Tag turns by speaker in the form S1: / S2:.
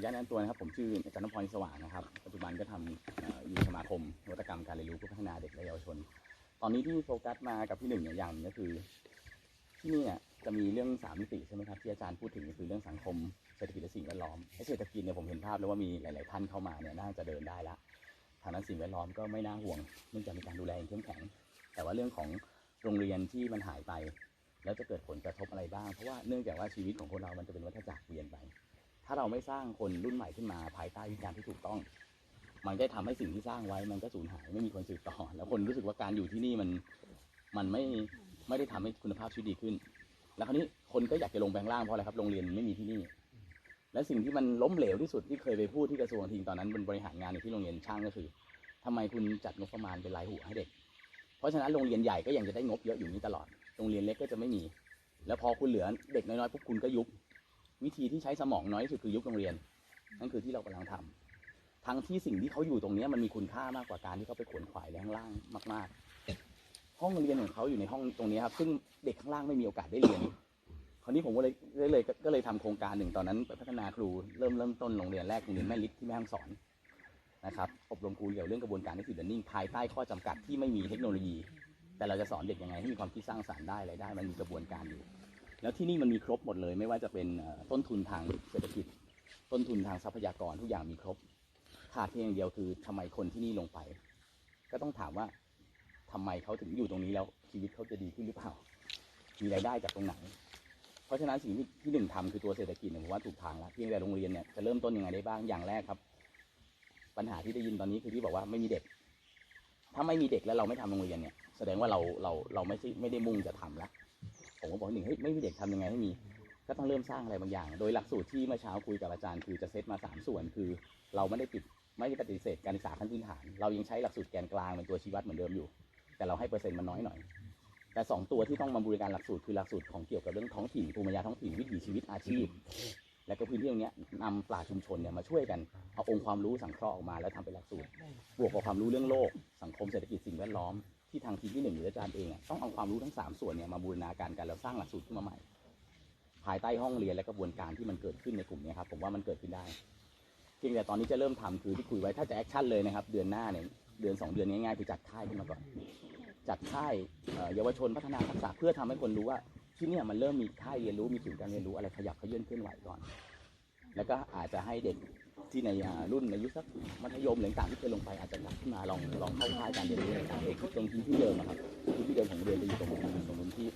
S1: อนุญาตแนะนำตัวนะครับ ผมชื่ออาจารย์นพพรสว่างนะครับ ปัจจุบันก็ทำอยู่สมาคมนวัตกรรมการเรียนรู้เพื่อพัฒนาเด็กและเยาวชน ตอนนี้ที่โฟกัสมากับพี่หนึ่งเนี่ยอย่างก็คือที่นี่เนี่ยจะมีเรื่องสามมิติใช่ไหมครับที่อาจารย์พูดถึงก็คือเรื่องสังคมเศรษฐกิจและสิ่งแวดล้อมไอ้เศรษฐกิจเนี่ยผมเห็นภาพแล้วว่ามีหลาย ๆ ท่านเข้ามาเนี่ยน่าจะเดินได้ละทางนั้นสิ่งแวดล้อมก็ไม่น่าห่วงเนื่องจากมีการดูแลอย่างเข้มแข็ง แต่ว่าเรื่องของโรงเรียนที่มันหายไป แล้วจะเกิดผลกระทบอะไรบ้าง เพราะว่าเนื่องจากว่าชีวิตของคนเรามันจะเป็นวัฏจักรเวียนไป ถ้าเราไม่สร้างคนรุ่นใหม่ขึ้นมาภายใต้วิธีการที่ถูกต้อง มันได้ทำให้สิ่งที่สร้างไว้มันก็สูญหายไม่มีคนสืบต่อ แล้วคนรู้สึกว่าการอยู่ที่นี่มันมันไม่ไม่ได้ทำให้คุณภาพชีวิตดีขึ้น แล้วคราวนี้คนก็อยากจะลงแบงล่างเพราะอะไรครับโรงเรียนไม่มีที่นี่ และสิ่งที่มันล้มเหลวที่สุดที่เคยไปพูดที่กระทรวงทิ้งตอนนั้นเป็นบริหารงานอยู่ที่โรงเรียนช่างก็คือทำไมคุณจัดงบประมาณเป็นรายหัวให้เด็ก เพราะฉะนั้นโรงเรียนใหญ่ก็ยังจะได้งบเยอะอยู่นี้ตลอด โรงเรียนเล็กก็จะไม่มี แล้วพอคุณเหลือเด็กน้อยๆปุ๊บคุณก็ยุบ วิธีที่ใช้สมองน้อยที่สุดคือยุบโรงเรียน นั่นคือที่เรากำลังทำทั้งที่สิ่งที่เขาอยู่ตรงนี้มันมีคุณค่ามากกว่าการที่เขาไปขวนขวายในข้างล่างมาก ๆ ห้องเรียนของเขาอยู่ในห้องตรงนี้ครับซึ่งเด็กข้างล่างไม่มีโอกาสได้เรียนคราวนี้ผมก็เลยเลยเลยก็เลยทำโครงการหนึ่งตอนนั้นไปพัฒนาครูเริ่มเริ่มต้นโรงเรียนแรกโรงเรียนแม่ลิศที่แม่ฮ่องสอนนะครับอบรมครูเกี่ยวเรื่องกระบวนการ active learning ภายใต้ข้อจำกัดที่ไม่มีเทคโนโลยี แต่เราจะสอนเด็กยังไงให้มีความคิดสร้างสรรค์ได้อะไรได้ มันมีกระบวนการอยู่ แล้วที่นี่มันมีครบหมดเลย ไม่ว่าจะเป็นต้นทุนทางเศรษฐกิจ ต้นทุนทางทรัพยากรทุกอย่างมีครบขาดเพียงอย่างเดียวคือทำไมคนที่นี่ลงไป ก็ต้องถามว่าทำไมเขาถึงอยู่ตรงนี้แล้วชีวิตเขาจะดีขึ้นหรือเปล่า มีรายได้จากตรงไหน เพราะฉะนั้นสิ่งที่ที่หนึ่งทำคือตัวเศรษฐกิจเนี่ยผมว่าถูกทางแล้วเพียงแต่โรงเรียนเนี่ยจะเริ่มต้นยังไงได้บ้างอย่างแรกครับ ปัญหาที่ได้ยินตอนนี้คือที่บอกว่าไม่มีเด็ก ถ้าไม่มีเด็กแล้วเราไม่ทำโรงเรียนเนี่ย แสดงว่าเราเราเราไม่ใช่ไม่ได้มุ่งจะทำละผมก็ บอกหนึ่งเฮ้ยไม่มีเด็กทำยังไงให้มี ก็ต้องเริ่มสร้างอะไรบางอย่าง โดยหลักสูตรที่เมื่อเช้าคุยกับอาจารย์คือจะเซตมาสามส่วนคือ เราไม่ได้ปิดไม่ได้ปฏิเสธการศึกษาขั้นพื้นฐาน เรายังใช้หลักสูตรแกนกลางเป็นตัวชี้วัดเหมือนเดิมอยู่ แต่เราให้เปอร์เซ็นต์มันน้อยหน่อย แต่สองตัวที่ต้องมาบริการหลักสูตรคือหลักสูตรของเกี่ยวกับเรื่องท้องถิ่นภูมิปัญญาท้องถิ่นวิถีชีวิตอาชีพ และก็พื้นที่ตรงนี้นำปราชชุมชนเนี่ยมาช่วยกันเอาองค์ความรู้สังเคราะห์ออกมาแล้วทำเป็นหลักสูตร บวกกับความรู้เรื่องโลก สังคมเศรษฐกิจสิ่งแวดล้อม ที่ทางทีมที่หนึ่งหรืออาจารย์เองอะต้องเอาความรู้ทั้งสามส่วนเนี่ยมาบูรณาการกันแล้วสร้างหลักสูตรขึ้นมาใหม่ ภายใต้ห้องเรียนและกระบวนการที่มันเกิดขึ้นในกลุ่มเนี้ครับผมว่ามันเกิดขึ้นได้เพียงแต่ตอนนี้จะเริ่มทำคือที่คุยไว้ถ้าจะแอคชั่นเลยนะครับ เดือนหน้าเนี่ยเดือนสองเดือนง่ายๆคือจัดค่ายขึ้นมาก่อนจัดค่ายเยาวชนพัฒนาทักษะเพื่อทำให้คนรู้ว่าที่นี่มันเริ่มมีค่ายเรียนรู้มีศูนย์การเรียนรู้อะไรขยับเขยื่อนเคลื่อนไหวก่อน แล้วก็อาจจะให้เด็ก ที่ในรุ่นอายุสักมัธยมหรือต่างที่เคยลงไปอาจจะกลับขึ้นมาลองลองเข้าค่ายการเรียนรู้ในการเอกตรงที่ที่เดิมนะครับที่ที่เดิมของเรียนจะอยู่ตรงนู้ตรงนู้นที่